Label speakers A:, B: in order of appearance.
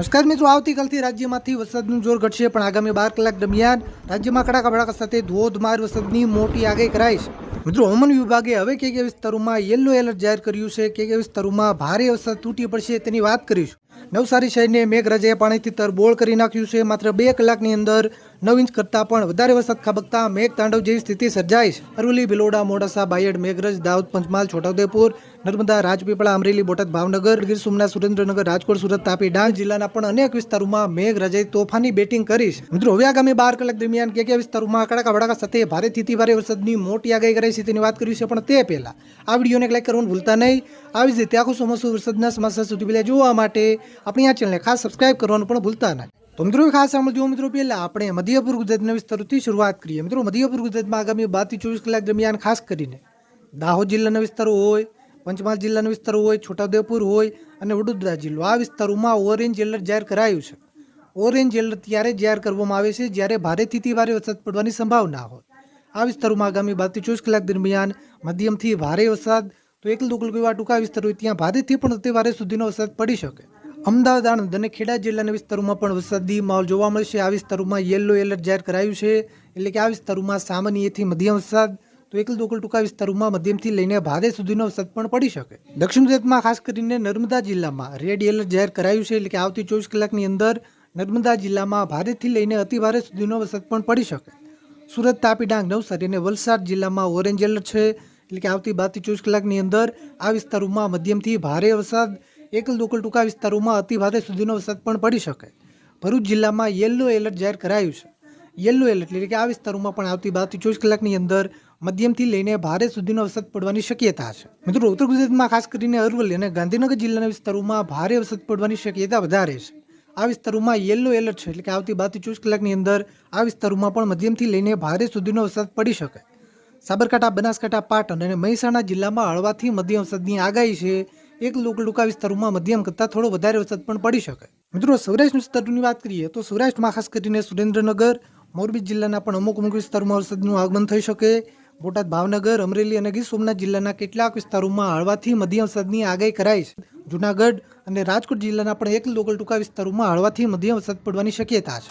A: નમસ્કાર મિત્રો, આવતીકાલથી રાજ્યમાંથી વરસાદનું જોર ઘટશે, પણ આગામી બાર કલાક દરમિયાન રાજ્યમાં કડાકા ભડાકા સાથે ધોધમાર વરસાદની મોટી આગાહી કરાઈ છે. મિત્રો, હવામાન વિભાગે હવે કે કે વિસ્તારોમાં યલો એલર્ટ જાહેર કર્યું છે, કે કે વિસ્તારોમાં ભારે વરસાદ તૂટી પડશે તેની વાત કરીશું. નવસારી શહેરને મેઘરાજાએ પાણીથી તરબોળ કરી નાખ્યું છે, માત્ર બે કલાકની અંદર નવ ઇંચ કરતાં પણ વધારે વરસાદ ખાબકતા મેઘ તાંડવ જેવી સ્થિતિ સર્જાઈ છે. અરવલ્લી, ભિલોડા, મોડાસા, બાયડ, મેઘરજ દાઉદ પંચમહાલ, છોટાઉદેપુર, નર્મદા, રાજપીપળા, અમરેલી, બોટાદ, ભાવનગર, ગીર સોમનાથ, સુરેન્દ્રનગર, રાજકોટ, સુરત, તાપી, ડાંગ જિલ્લાના પણ અનેક વિસ્તારોમાં મેઘરાજાએ તોફાની બેટિંગ કરી છે. મિત્રો, હવે આગામી બાર કલાક દરમિયાન કે કયા વિસ્તારોમાં કડાકા ભડાકા સાથે ભારેથી અતિ ભારે વરસાદની મોટી આગાહી કરાઈ છે તેની વાત કરી છે પણ તે પહેલા આ વિડીયોને લાઈક કરવાનું ભૂલતા નહીં. આવી જ રીતે આખું ચોમાસું વરસાદના સમાચાર સુધી પહેલા જોવા માટે આપણી આ ચેનલને ખાસ સબસ્ક્રાઇબ કરવાનું પણ ભૂલતા નહીં. તો મિત્રો ખાસ સાંભળજો મિત્રો પહેલા આપણે મધ્યપૂર્વ ગુજરાતના વિસ્તારોથી શરૂઆત કરીએ. મિત્રો મધ્યપૂર્વ ગુજરાતમાં આગામી બારથી ચોવીસ કલાક દરમિયાન ખાસ કરીને દાહોદ જિલ્લાના વિસ્તારો હોય, પંચમહાલ જિલ્લાના વિસ્તારો હોય, છોટાઉદેપુર હોય અને વડોદરા જિલ્લો. આ વિસ્તારોમાં ઓરેન્જ એલર્ટ જાહેર કરાયું છે. ઓરેન્જ એલર્ટ ત્યારે જાહેર કરવામાં આવે છે જ્યારે ભારેથી ભારે વરસાદ પડવાની સંભાવના હોય. આ વિસ્તારોમાં આગામી બારથી ચોવીસ કલાક દરમિયાન મધ્યમથી ભારે વરસાદ, તો એક લોકો એવા ટૂંકા વિસ્તારો હોય, ત્યાં ભારેથી પણ અતિ ભારે સુધીનો વરસાદ પડી શકે. અમદાવાદ આણંદ અને ખેડા જિલ્લાના વિસ્તારોમાં પણ વરસાદી માહોલ જોવા મળશે આ વિસ્તારોમાં યલો એલર્ટ જાહેર કરાયું છે. એટલે કે આ વિસ્તારોમાં સામાન્યથી મધ્યમ વરસાદ, તો એકલ દોકલ ટૂંકા વિસ્તારોમાં મધ્યમથી લઈને ભારે સુધીનો વરસાદ પણ પડી શકે. દક્ષિણ ગુજરાતમાં ખાસ કરીને નર્મદા જિલ્લામાં રેડ એલર્ટ જાહેર કરાયું છે. એટલે કે આવતી ચોવીસ કલાકની અંદર નર્મદા જિલ્લામાં ભારેથી લઈને અતિ ભારે સુધીનો વરસાદ પણ પડી શકે. સુરત તાપી ડાંગ નવસારી અને વલસાડ જિલ્લામાં ઓરેન્જ એલર્ટ છે. એટલે કે આવતી બારથી ચોવીસ કલાકની અંદર આ વિસ્તારોમાં મધ્યમથી ભારે વરસાદ એકલ દોકલ ટૂંકા વિસ્તારોમાં અતિ ભારે સુધીનો વરસાદ પણ પડી શકે. ભરૂચ જિલ્લામાં યલો એલર્ટ જાહેર કરાયું છે. યલો એલર્ટ એટલે કે આ વિસ્તારોમાં પણ આવતી બારથી ચોવીસ કલાકની અંદર મધ્યમથી લઈને ભારે સુધીનો વરસાદ પડવાની શક્યતા છે. મિત્રો, ઉત્તર ગુજરાતમાં ખાસ કરીને અરવલ્લી અને ગાંધીનગર જિલ્લાના વિસ્તારોમાં ભારે વરસાદ પડવાની શક્યતા વધારે છે. આ વિસ્તારોમાં યલો એલર્ટ છે એટલે કે આવતી બારથી ચોવીસ કલાકની અંદર આ વિસ્તારોમાં પણ મધ્યમથી લઈને ભારે સુધીનો વરસાદ પડી શકે. સાબરકાંઠા, બનાસકાંઠા, પાટણ અને મહેસાણા જિલ્લામાં હળવાથી મધ્યમ વરસાદની આગાહી છે. એક લોકલ ટૂંકા વિસ્તારોમાં મધ્યમ કરતાં થોડો વધારે વરસાદ પણ પડી શકે. મિત્રો સૌરાષ્ટ્ર વિસ્તારોની વાત કરીએ તો સૌરાષ્ટ્રમાં ખાસ કરીને સુરેન્દ્રનગર, મોરબી જિલ્લાના પણ અમુક અમુક વિસ્તારોમાં વરસાદનું આગમન થઈ શકે. બોટાદ, ભાવનગર, અમરેલી અને ગીર સોમનાથ જિલ્લાના કેટલાક વિસ્તારોમાં હળવાથી મધ્યમ વરસાદની આગાહી કરાઈ છે. જુનાગઢ અને રાજકોટ જિલ્લાના પણ એક લોકલ ટૂંકા વિસ્તારોમાં હળવાથી મધ્યમ વરસાદ પડવાની શક્યતા છે.